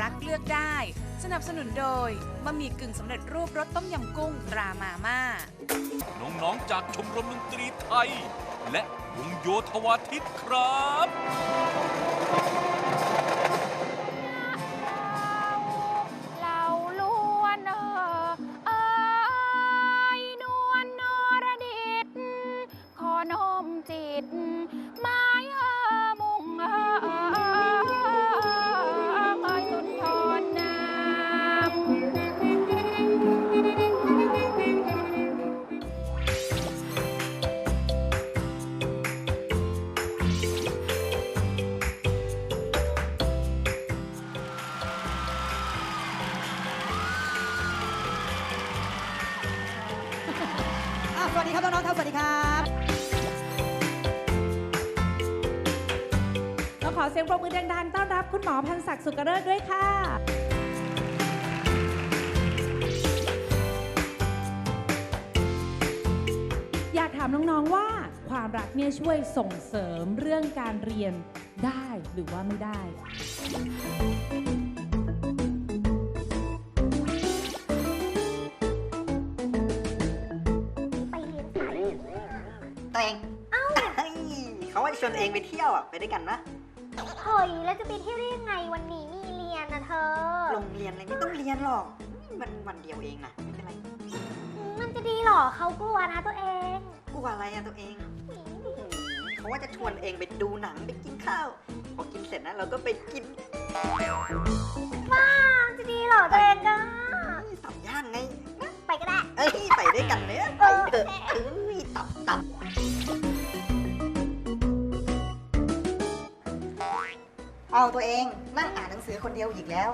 รักเลือกได้ สนับสนุนโดยบะหมี่กึ่งสำเร็จรูปรสต้มยำกุ้งตรามาม่า น้องๆจากชมรมดนตรีไทย และวงโยธวาทิตครับ อเสียงปรบมือดังๆ ต้อนรับคุณหมอพันศักดิ์สุกเริศด้วยค่ะ อยากถามน้องๆว่าความรักเนี่ยช่วยส่งเสริมเรื่องการเรียนได้หรือว่าไม่ได้ ไปเรียนสายตัวเอง เอ้าเขาว่าจะชวนเองไปเที่ยวอะไปด้วยกันนะ เฮ้ยแล้วจะไปเที่ยวได้ยังไงวันนี้มีเรียนนะเธอ โรงเรียนอะไรไม่ต้องเรียนหรอกมันวันเดียวเองนะไม่เป็นไรอืมมันจะดีเหรอเขากลัวนะตัวเองกลัวอะไรอะตัวเองเขาว่าจะชวนเองไปดูหนังไปกินข้าวพอกินเสร็จนะเราก็ไปกินว้าวจะดีเหรอตัวเองก็ตับย่างไง ไปก็ได้เอ้ยไปด้วยกันเนี่ยไปเถอะ เอาตัวเองนั่งอ่านหนังสือคนเดียวอีกแล้ว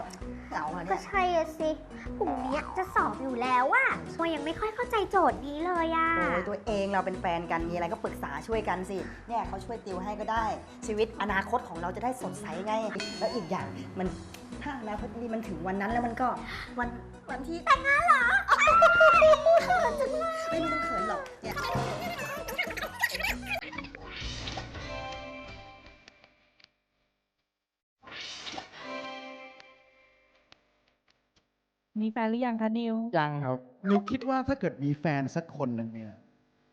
เหงาอะก็เนี่ยใช่อะสิกลุ่มเนี้ยจะสอบอยู่แล้วอะตัวยังไม่ค่อยเข้าใจโจทย์นี้เลยอะ โอ้ยตัวเองเราเป็นแฟนกันมีอะไรก็ปรึกษาช่วยกันสิเนี่ยเขาช่วยติวให้ก็ได้ ชีวิตอนาคตของเราจะได้สดใสไง แล้วอีกอย่างมันถ้าอนาคตนี้มันถึงวันนั้นแล้วมันก็วันวันที่แต่งงานเหรอเขินจังเลยไม่ไม่ต้องเขินหรอกเนี่ย มีแฟนหรือยังคะนิว ยังครับ นิวคิดว่าถ้าเกิดมีแฟนสักคนหนึ่งเนี่ย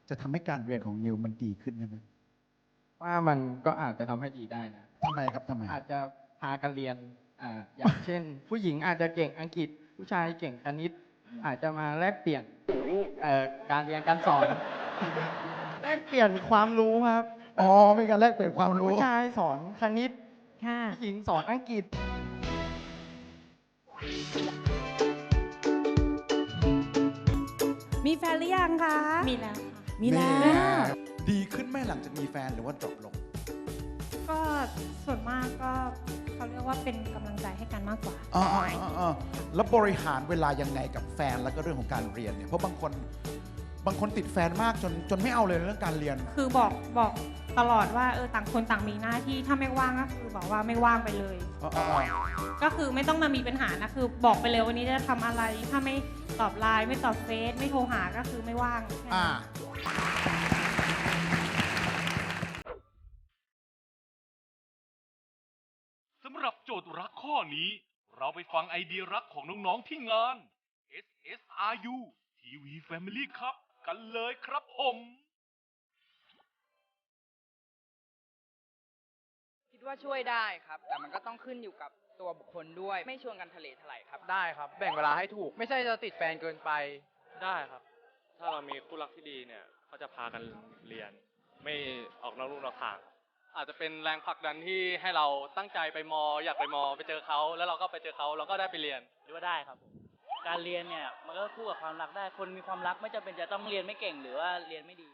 จะทำให้การเรียนของนิวมันดีขึ้นไหมว่ามันก็อาจจะทำให้ดีได้นะ ทำไมครับทำไม อาจจะพากันเรียนอ่าอย่าง เช่น ผู้หญิงอาจจะเก่งอังกฤษ ผู้ชายเก่งคณิต อาจจะมาแลกเปลี่ยนเอ่อการเรียนการสอน แลกเปลี่ยนความรู้ครับ อ๋อมีการแลกเปลี่ยนความรู้ ผู้ชายสอนคณิตค่ะ ผู้หญิงสอนอังกฤษ แฟนหรือยังคะ มีแล้วค่ะมีแล้วดีขึ้นไหมหลังจากมีแฟนหรือว่าจบลง ก็ส่วนมากก็เขาเรียกว่าเป็นกำลังใจให้กันมากกว่าอ๋ออ๋ออ๋ออ๋อแล้วบริหารเวลายังไงกับแฟนแล้วก็เรื่องของการเรียนเนี่ย เพราะบางคน บางคนติดแฟนมากจนจนไม่เอาเลยเรื่องการเรียน คือบอกบอกตลอดว่าเออต่างคนต่างมีหน้าที่ถ้าไม่ว่างก็คือบอกว่าไม่ว่างไปเลย อ๋ออ๋ออ๋อก็คือไม่ต้องมามีปัญหานะคือ บอกไปเลยวันนี้จะทำอะไร ถ้าไม่ตอบไลน์ไม่ตอบเฟซไม่โทรหาก็คือไม่ว่างแค่นั้น อ่าสำหรับโจทย์รักข้อนี้ เราไปฟังไอเดียรักของน้อง ๆ ที่งาน SSRU TV Family ครับ กันเลยครับผมคิดว่าช่วยได้ครับ แต่มันก็ต้องขึ้นอยู่กับตัวบุคคลด้วย ไม่ชวนกันทะเลทลายครับ ได้ครับ แบ่งเวลาให้ถูก ไม่ใช่จะติดแฟนเกินไป ได้ครับ ถ้าเรามีคู่รักที่ดีเนี่ยเขาจะพากันเรียน ไม่ออกนอกลู่นอกทาง อาจจะเป็นแรงผลักดันที่ให้เราตั้งใจไปมอ อยากไปมอ ไปเจอเขา แล้วเราก็ไปเจอเขาเราก็ได้ไปเรียนหรือว่าได้ครับผม การเรียนเนี่ยมันก็คู่กับความรักได้ คนมีความรักไม่จำเป็นจะต้องเรียนไม่เก่งหรือว่าเรียนไม่ดี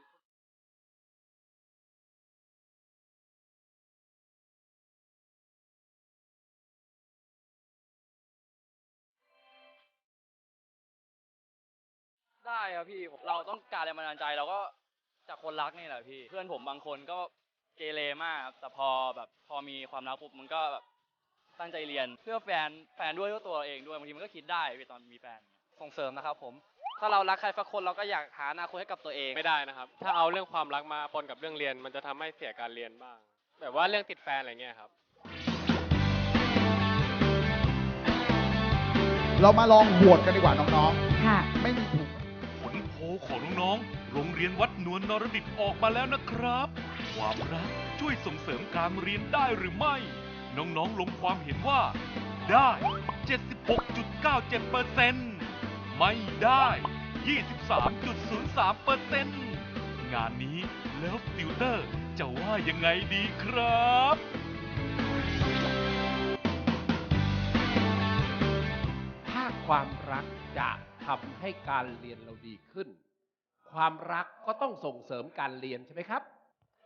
ได้ครับพี่ผมเราต้องการแรงบันดาลใจเราก็จากคนรักนี่แหละพี่ เพื่อนผมบางคนก็เกเรมากครับแต่พอแบบพอมีความรักปุ๊บมันก็แบบ ตั้งใจเรียน เพื่อแฟนแฟนด้วยเพื่อตัวเราเองด้วยบางทีมันก็คิดได้พี่ตอนมีแฟนส่งเสริมนะครับผมถ้าเรารักใครสักคนเราก็อยากหาอนาคตให้กับตัวเองไม่ได้นะครับ ถ้าเอาเรื่องความรักมาปนกับเรื่องเรียน มันจะทำให้เสียการเรียนบ้าง แบบว่าเรื่องติดแฟนอะไรเงี้ยครับ เรามาลองโหวตกันดีกว่าน้องค่ะๆไม่มีถูกผลโพลของน้องๆโรงเรียนวัดนวลนรดิตออกมาแล้วนะครับความรักช่วยส่งเสริมการเรียนได้หรือไม่ น้องๆลงความเห็นว่า ได้ 76.97%ไม่ได้ 23.03%งานนี้แล้วติวเตอร์จะว่ายังไงดีครับ ถ้าความรักจะทำให้การเรียนเราดีขึ้น ความรักก็ต้องส่งเสริมการเรียนใช่ไหมครับ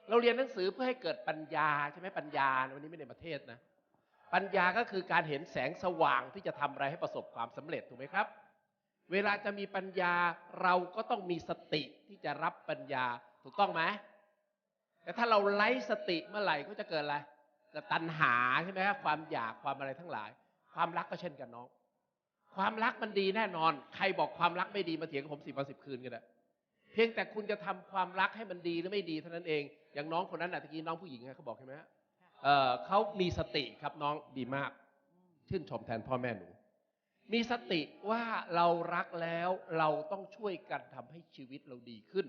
เราเรียนหนังสือเพื่อให้เกิดปัญญาใช่ไหมปัญญาวันนี้ไม่ในประเทศนะ ปัญญาก็คือการเห็นแสงสว่างที่จะทำอะไรให้ประสบความสำเร็จถูกไหมครับ เวลาจะมีปัญญาเราก็ต้องมีสติที่จะรับปัญญาถูกต้องไหมแต่ถ้าเราไร้สติเมื่อไหร่ก็จะเกิดอะไรเกิดตัณหาใช่ไหมครับความอยากความอะไรทั้งหลาย ความรักก็เช่นกันน้อง ความรักมันดีแน่นอน ใครบอกความรักไม่ดีมาเถียงผมสิบวันสิบคืนกันอะ เพียงแต่คุณจะทำความรักให้มันดีหรือไม่ดีเท่านั้นเอง อย่างน้องคนนั้นน่ะตะกี้น้องผู้หญิงอะเขาบอกใช่ไหมฮะเออเขามีสติครับน้องดีมาก ชื่นชมแทนพ่อแม่หนู มีสติว่าเรารักแล้วเราต้องช่วยกันทำให้ชีวิตเราดีขึ้น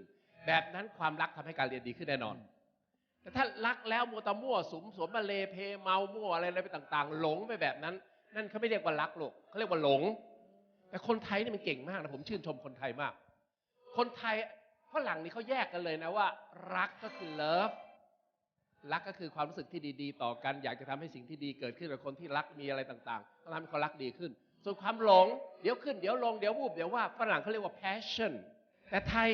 แบบนั้นความรักทำให้การเรียนดีขึ้นแน่นอน แต่ถ้ารักแล้วมัวแตะมั่วสุมสวมมาเลเพเมามั่วอะไรอะไรไปต่างๆ หลงไปแบบนั้น นั่นเขาไม่เรียกว่ารักหรอกเขาเรียกว่าหลง แต่คนไทยนี่มันเก่งมากนะผมชื่นชมคนไทยมาก คนไทยฝรั่งนี่เขาแยกกันเลยนะว่า รักก็คือ love รักก็คือความรู้สึกที่ดีๆ ต่อกัน อยากจะทำให้สิ่งที่ดีเกิดขึ้นกับคนที่รักมีอะไรต่างๆต้องทำให้เขารักดีขึ้น ส่วนความหลง เดี๋ยวขึ้นเดี๋ยวลงเดี๋ยววูบเดี๋ยวว่าฝรั่งเขาเรียกว่า passion แต่ไทย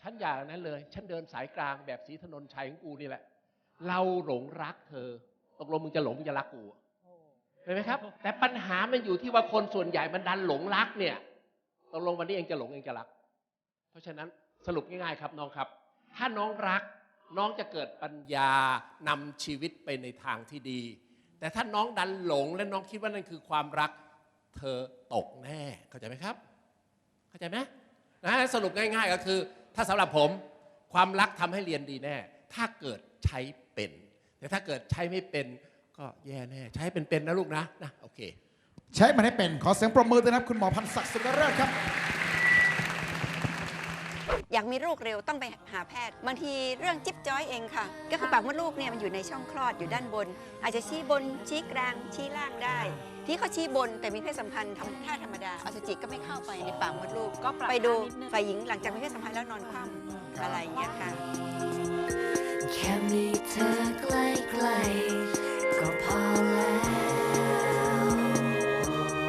ฉันอย่างนั้นเลย ฉันเดินสายกลางแบบสีถนนชัยของกูนี่แหละ เราหลงรักเธอตกลงมึงจะหลงมึงจะรักกูอะเห็นไหมครับ แต่ปัญหามันอยู่ที่ว่าคนส่วนใหญ่มันดันหลงรักเนี่ยตกลงวันนี้เองจะหลงเองจะรัก ราะฉะนั้นสรุปง่ายๆครับน้องครับ ถ้าน้องรักน้องจะเกิดปัญญานำชีวิตไปในทางที่ดี แต่ถ้าน้องดันหลงและน้องคิดว่านั่นคือความรัก เธอตกแน่เข้าใจไหมครับ เข้าใจไหมนะสรุปง่าย ๆ ก็คือ ถ้าสำหรับผมความรักทำให้เรียนดีแน่ ถ้าเกิดใช้เป็น แต่ถ้าเกิดใช้ไม่เป็นก็แย่แน่ใช้เป็นเป็นนะลูกนะนะโอเค ใช้มันให้เป็นขอเสียงปรบมือด้วยนะครับคุณหมอพันศักดิ์สุกเริศครับ อยากมีลูกเร็วต้องไปหาแพทย์ บางทีเรื่องจิ๊บจ้อยเองค่ะ ก็คือปากมดลูกเนี่ยมันอยู่ในช่องคลอดอยู่ด้านบน อาจจะชี้บนชี้กลางชี้ล่างได้ ที่เขาชี้บนแต่มีเพศสัมพันธ์ทำท่าธรรมดาอสุจิก็ไม่เข้าไปในปากมดลูกก็ไปดูฝ่ายหญิงหลังจากมีเพศสัมพันธ์แล้วนอนคว่ำอะไรอย่างเงี้ยค่ะแค่มีเธอใกล้ๆก็พอแล้ว